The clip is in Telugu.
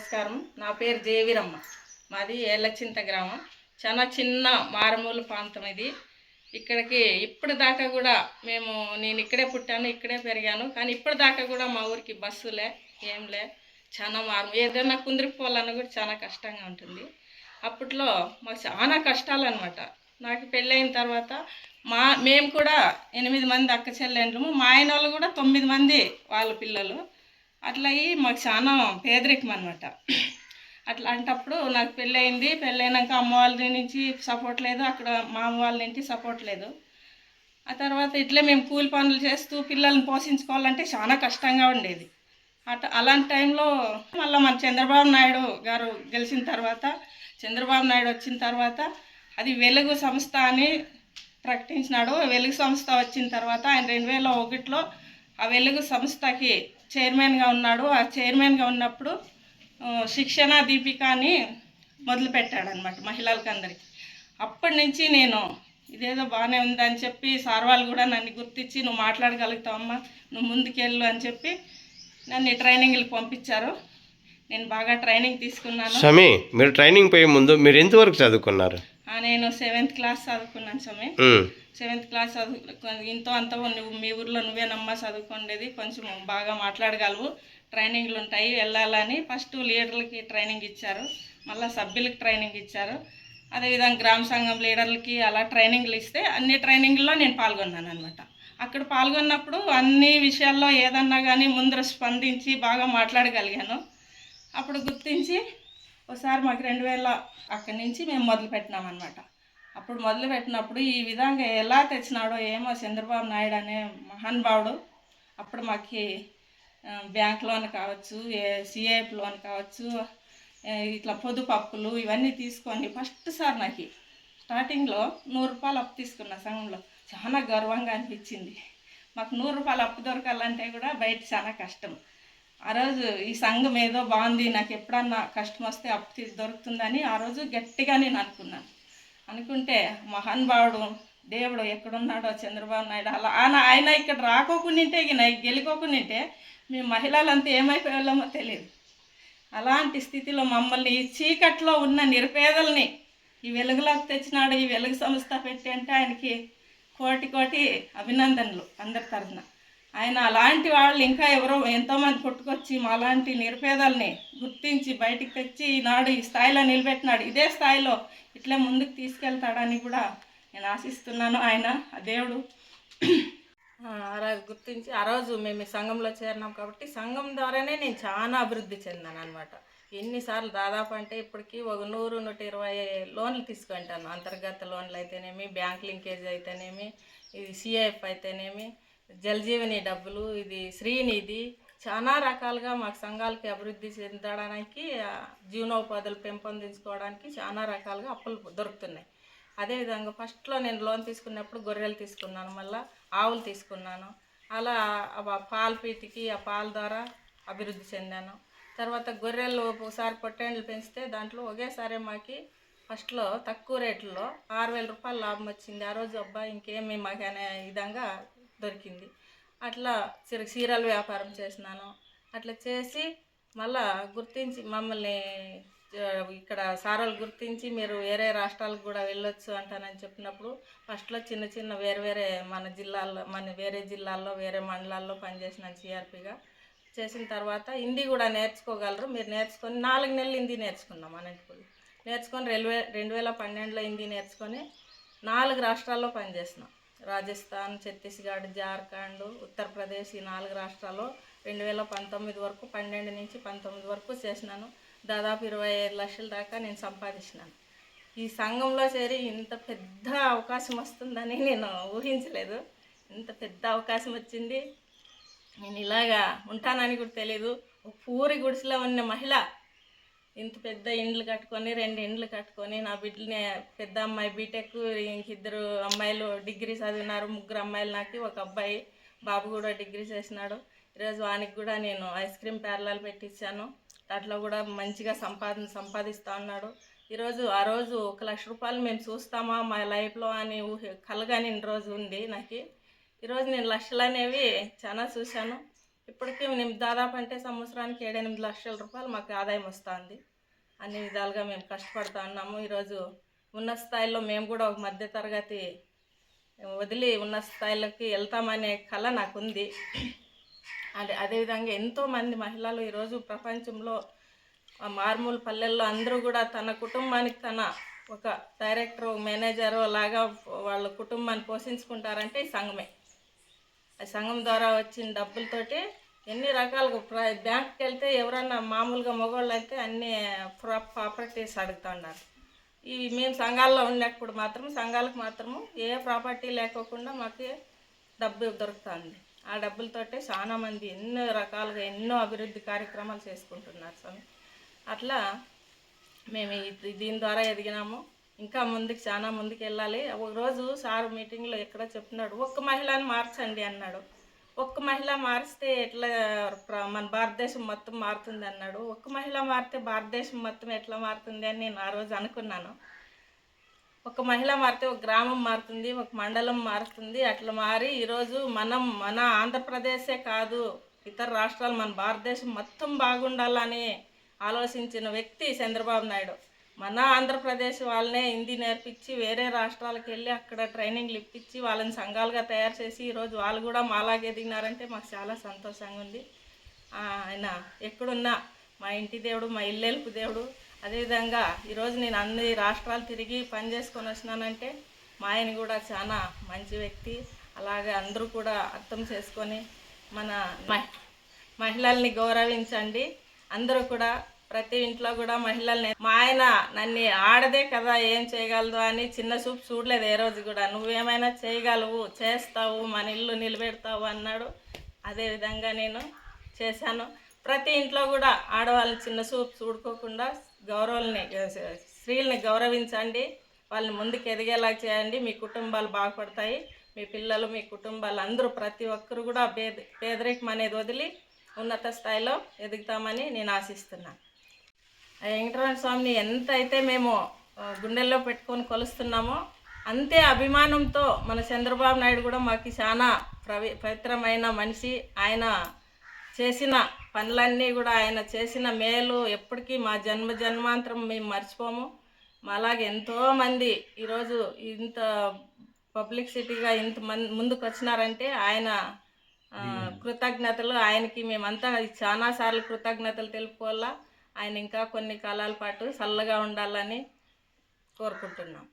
నమస్కారం. నా పేరు దేవిరమ్మ. మాది ఏళ్ళచింత గ్రామం. చాలా చిన్న మారుమూల ప్రాంతం ఇది. ఇక్కడికి ఇప్పుడు దాకా కూడా మేము నేను ఇక్కడే పుట్టాను ఇక్కడే పెరిగాను. కానీ ఇప్పుడు దాకా కూడా మా ఊరికి బస్సులే ఏంలే చాలా మారు ఏదైనా కుందిరిపోవాలన్నా కూడా చాలా కష్టంగా ఉంటుంది. అప్పట్లో మాకు చాలా కష్టాలు అనమాట నాకు పెళ్ళైన తర్వాత మా మేము కూడా ఎనిమిది మంది అక్క చెల్లెండ్రము మా ఆయన వాళ్ళు కూడా తొమ్మిది మంది వాళ్ళ పిల్లలు. అట్లా అయ్యి మాకు చాలా పేదరికం అనమాట అట్లాంటప్పుడు నాకు పెళ్ళయింది. పెళ్ళైనాక అమ్మ వాళ్ళ నుంచి సపోర్ట్ లేదు. అక్కడ మా అమ్మ వాళ్ళ నుంచి సపోర్ట్ లేదు. ఆ తర్వాత ఇట్లే మేము కూలి పనులు చేస్తూ పిల్లల్ని పోషించుకోవాలంటే చాలా కష్టంగా ఉండేది. అట అలాంటి టైంలో మళ్ళీ మన చంద్రబాబు నాయుడు గారు గెలిచిన తర్వాత చంద్రబాబు నాయుడు వచ్చిన తర్వాత అది వెలుగు సంస్థ అని ప్రకటించినాడు. వెలుగు సంస్థ వచ్చిన తర్వాత ఆయన రెండు వేల ఒకటిలో ఆ వెలుగు సంస్థకి చైర్మన్గా ఉన్నాడు. ఆ చైర్మన్గా ఉన్నప్పుడు శిక్షణ దీపిక అని మొదలుపెట్టాడనమాట మహిళలకు అందరికి అప్పటి నుంచి నేను ఇదేదో బాగానే ఉందని చెప్పి సార్ వాళ్ళు కూడా నన్ను గుర్తించి నువ్వు మాట్లాడగలుగుతావమ్మా నువ్వు ముందుకెళ్ళు అని చెప్పి నన్ను ఈ పంపించారు. నేను బాగా ట్రైనింగ్ తీసుకున్నాను. స్వామి మీరు ట్రైనింగ్ పోయే ముందు మీరు ఎంతవరకు చదువుకున్నారు? నేను సెవెంత్ క్లాస్ చదువుకున్నాను స్వామి. ఉమ్, సెవెంత్ క్లాస్ చదువు ఇంతో అంత నువ్వు మీ ఊర్లో నువ్వేనమ్మా చదువుకుండేది కొంచెం బాగా మాట్లాడగలవు. ట్రైనింగ్లు ఉంటాయి వెళ్ళాలని. ఫస్ట్ లీడర్లకి ట్రైనింగ్ ఇచ్చారు. మళ్ళీ సభ్యులకి ట్రైనింగ్ ఇచ్చారు. అదేవిధంగా గ్రామ సంఘం లీడర్లకి అలా ట్రైనింగ్లు ఇస్తే అన్ని ట్రైనింగ్లో నేను పాల్గొన్నాను అనమాట అక్కడ పాల్గొన్నప్పుడు అన్ని విషయాల్లో ఏదన్నా కానీ ముందర స్పందించి బాగా మాట్లాడగలిగాను. అప్పుడు గుర్తించి ఒకసారి మాకు రెండు వేల అక్కడి నుంచి మేము మొదలుపెట్టినాం అనమాట అప్పుడు మొదలు పెట్టినప్పుడు ఈ విధంగా ఎలా తెచ్చినాడో ఏమో చంద్రబాబు నాయుడు అనే మహానుభావుడు అప్పుడు మాకు బ్యాంక్ లోన్ కావచ్చు సిఐఎఫ్ లోన్ కావచ్చు ఇట్లా పొదుపు అప్పులు ఇవన్నీ తీసుకొని ఫస్ట్ సార్ నాకు స్టార్టింగ్లో నూరు రూపాయలు అప్పు తీసుకున్న సంఘంలో చాలా గర్వంగా అనిపించింది. మాకు నూరు రూపాయలు అప్పు దొరకాలంటే కూడా బయట చాలా కష్టం. ఆ రోజు ఈ సంఘం ఏదో బాగుంది నాకు ఎప్పుడన్నా కష్టం వస్తే అప్పు తీసి దొరుకుతుందని ఆ రోజు గట్టిగా నేను అనుకున్నాను. అనుకుంటే మహానుభావుడు దేవుడు ఎక్కడున్నాడో చంద్రబాబు నాయుడు అలా ఆయన ఆయన ఇక్కడ రాకోకుండింటే ఈయన గెలుకోకుండింటే మేము మహిళలంతా ఏమైపోయామో తెలియదు అలాంటి స్థితిలో మమ్మల్ని ఈ చీకట్లో ఉన్న నిరుపేదల్ని ఈ వెలుగులోకి తెచ్చినాడు ఈ వెలుగు సంస్థ పెట్టి అంటే ఆయనకి కోటి కోటి అభినందనలు అందరి తరఫున. ఆయన అలాంటి వాళ్ళు ఇంకా ఎవరో ఎంతోమంది పుట్టుకొచ్చి మాలాంటి నిరుపేదల్ని గుర్తించి బయటికి తెచ్చి ఈనాడు ఈ స్థాయిలో నిలబెట్టినాడు. ఇదే స్థాయిలో ఇట్లే ముందుకు తీసుకెళ్తాడని కూడా నేను ఆశిస్తున్నాను. ఆయన ఆ దేవుడు. ఆ రోజు గుర్తించి ఆ రోజు మేము ఈ సంఘంలో చేరినాం కాబట్టి సంఘం ద్వారానే నేను చాలా అభివృద్ధి చెందాను అనమాట ఎన్నిసార్లు దాదాపు అంటే ఇప్పటికీ ఒక నూరు నూట ఇరవై లోన్లు తీసుకుంటాను. అంతర్గత లోన్లు అయితేనేమి బ్యాంక్ లింకేజ్ అయితేనేమి ఇది సిఐఎఫ్ అయితేనేమి జలజీవని డబ్బులు ఇది శ్రీనిధి. చాలా రకాలుగా మాకు సంఘాలకి అభివృద్ధి చెందడానికి జీవనోపాధులు పెంపొందించుకోవడానికి చాలా రకాలుగా అప్పులు దొరుకుతున్నాయి. అదేవిధంగా ఫస్ట్లో నేను లోన్ తీసుకున్నప్పుడు గొర్రెలు తీసుకున్నాను మళ్ళీ ఆవులు తీసుకున్నాను. అలా పాల పీటికి ఆ పాల ద్వారా అభివృద్ధి చెందాను. తర్వాత గొర్రెలు ఒకసారి పొట్టేండ్లు పెంచితే దాంట్లో ఒకేసారి మాకి ఫస్ట్లో తక్కువ రేట్లో ఆరు వేల రూపాయలు లాభం వచ్చింది. ఆ రోజు అబ్బా ఇంకేమి మాకు అనే విధంగా దొరికింది. అట్లా చిర చీరల వ్యాపారం చేసినాను. అట్లా చేసి మళ్ళా గుర్తించి మమ్మల్ని ఇక్కడ సారాలు గుర్తించి మీరు వేరే రాష్ట్రాలకు కూడా వెళ్ళొచ్చు అంటానని చెప్పినప్పుడు ఫస్ట్లో చిన్న చిన్న వేరే వేరే మన జిల్లాల్లో మన వేరే జిల్లాల్లో వేరే మండలాల్లో పనిచేసిన సిఆర్పిగా. చేసిన తర్వాత హిందీ కూడా నేర్చుకోగలరు. మీరు నేర్చుకొని నాలుగు నెలలు హిందీ నేర్చుకున్నాం అనంతపురం నేర్చుకొని రెండు వే రెండు వేల పన్నెండులో హిందీ నేర్చుకొని నాలుగు రాష్ట్రాల్లో పనిచేసినాం. రాజస్థాన్ ఛత్తీస్గఢ్ జార్ఖండ్ ఉత్తరప్రదేశ్ ఈ నాలుగు రాష్ట్రాల్లో రెండు వేల పంతొమ్మిది వరకు పన్నెండు నుంచి పంతొమ్మిది వరకు చేసినాను. దాదాపు ఇరవై ఐదు లక్షల దాకా నేను సంపాదించినాను. ఈ సంఘంలో చేరి ఇంత పెద్ద అవకాశం వస్తుందని నేను ఊహించలేదు. ఇంత పెద్ద అవకాశం వచ్చింది. నేను ఇలాగా ఉంటానని కూడా తెలియదు పూరి గుడిసెలో ఉన్న మహిళ ఇంత పెద్ద ఇండ్లు కట్టుకొని రెండు ఇండ్లు కట్టుకొని నా బిడ్డని పెద్ద అమ్మాయి బీటెక్ ఇంకిద్దరు అమ్మాయిలు డిగ్రీ చదివినారు ముగ్గురు అమ్మాయిలు నాకు ఒక అబ్బాయి బాబు కూడా డిగ్రీ చేసినాడు. ఈరోజు వానికి కూడా నేను ఐస్ క్రీమ్ పేర్లాలు పెట్టించాను దాంట్లో కూడా మంచిగా సంపాదన సంపాదిస్తూ ఉన్నాడు ఈరోజు ఆ రోజు ఒక లక్ష రూపాయలు మేము చూస్తామా మా లైఫ్లో అని ఊహ కలగాని రోజు ఉంది నాకు. ఈరోజు నేను లక్షలు అనేవి చాలా చూశాను. ఇప్పటికీ మేము దాదాపు అంటే సంవత్సరానికి ఏడెనిమిది లక్షల రూపాయలు మాకు ఆదాయం వస్తుంది. అన్ని విధాలుగా మేము కష్టపడుతూ ఉన్నాము. ఈరోజు ఉన్న స్థాయిలో మేము కూడా ఒక మధ్యతరగతి వదిలి ఉన్న స్థాయిలోకి వెళ్తామనే కళ నాకుంది. అదే అదేవిధంగా ఎంతోమంది మహిళలు ఈరోజు ప్రపంచంలో మారుమూలు మారుమూల పల్లెల్లో అందరూ కూడా తన కుటుంబానికి తన ఒక డైరెక్టర్ మేనేజరు లాగా వాళ్ళ కుటుంబాన్ని పోషించుకుంటారంటే ఈ సంఘమే. సంఘం ద్వారా వచ్చిన డబ్బులతోటి ఎన్ని రకాలుగా బ్యాంక్కి వెళ్తే ఎవరన్నా మామూలుగా మగవాళ్ళు అయితే అన్ని ప్రా- ప్రాపర్టీస్ అడుగుతున్నారు ఇవి మేము సంఘాల్లో ఉండేటప్పుడు మాత్రం సంఘాలకు మాత్రము ఏ ప్రాపర్టీ లేకోకుండా మాకు డబ్బు దొరుకుతుంది. ఆ డబ్బులతోటే చాలా మంది ఎన్నో రకాలుగా ఎన్నో అభివృద్ధి కార్యక్రమాలు చేసుకుంటున్నారు స్వామి. అట్లా మేము దీని ద్వారా ఎదిగినాము. ఇంకా ముందుకు చాలా ముందుకు వెళ్ళాలి. ఒక రోజు సార్ మీటింగ్లో ఎక్కడో చెప్తున్నాడు ఒక్క మహిళని మార్చండి అన్నాడు. ఒక్క మహిళ మారిస్తే ఎట్లా ప్ర- మన భారతదేశం మొత్తం మారుతుంది అన్నాడు. ఒక్క మహిళ మారితే భారతదేశం మొత్తం ఎట్లా మారుతుంది అని నేను ఆ రోజు అనుకున్నాను. ఒక మహిళ మారితే ఒక గ్రామం మారుతుంది ఒక మండలం మారుతుంది అట్లా మారి ఈరోజు మనం మన ఆంధ్రప్రదేశే కాదు ఇతర రాష్ట్రాలు మన భారతదేశం మొత్తం బాగుండాలని ఆలోచించిన వ్యక్తి చంద్రబాబు నాయుడు. మన ఆంధ్రప్రదేశ్ వాళ్ళనే హిందీ నేర్పించి వేరే రాష్ట్రాలకు వెళ్ళి అక్కడ ట్రైనింగ్లు ఇప్పించి వాళ్ళని సంఘాలుగా తయారు చేసి ఈరోజు వాళ్ళు కూడా మాలాగే ఎదిగినారంటే మాకు చాలా సంతోషంగా ఉంది. ఆయన ఎక్కడున్నా మా ఇంటి దేవుడు మా ఇల్లెల్పు దేవుడు. అదేవిధంగా ఈరోజు నేను అన్ని రాష్ట్రాలు తిరిగి పని చేసుకొని వచ్చినానంటే మా ఆయన కూడా చాలా మంచి వ్యక్తి. అలాగే అందరూ కూడా అర్థం చేసుకొని మన మహిళల్ని గౌరవించండి. అందరూ కూడా ప్రతి ఇంట్లో కూడా మహిళల్ని మా ఆయన నన్ను ఆడదే కదా ఏం చేయగలదు అని చిన్న చూపు చూడలేదు ఏ రోజు కూడా. నువ్వేమైనా చేయగలవు చేస్తావు మన ఇల్లు నిలబెడతావు అన్నాడు. అదేవిధంగా నేను చేశాను. ప్రతి ఇంట్లో కూడా ఆడవాళ్ళని చిన్న చూపు చూడుకోకుండా గౌరవాలని స్త్రీలని గౌరవించండి. వాళ్ళని ముందుకు ఎదిగేలా చేయండి. మీ కుటుంబాలు బాగుపడతాయి. మీ పిల్లలు మీ కుటుంబాలు అందరూ ప్రతి ఒక్కరు కూడా పేద పేదరికం అనేది వదిలి ఉన్నత స్థాయిలో ఎదుగుతామని నేను ఆశిస్తున్నాను. వెంకటరమణ స్వామిని ఎంత అయితే మేము గుండెల్లో పెట్టుకొని కొలుస్తున్నామో అంతే అభిమానంతో మన చంద్రబాబు నాయుడు కూడా మాకు చాలా ప్రవి పవిత్రమైన మనిషి. ఆయన చేసిన పనులన్నీ కూడా ఆయన చేసిన మేలు ఎప్పటికీ మా జన్మ జన్మాంతరం మేము మర్చిపోము. అలాగే ఎంతోమంది ఈరోజు ఇంత పబ్లిసిటీగా ఇంత మంది ముందుకు వచ్చినారంటే ఆయన కృతజ్ఞతలు. ఆయనకి మేమంతా చాలా సార్లు కృతజ్ఞతలు తెలుపుకోవాలా. ఆయన ఇంకా కొన్ని కాలాల పాటు చల్లగా ఉండాలని కోరుకుంటున్నాం.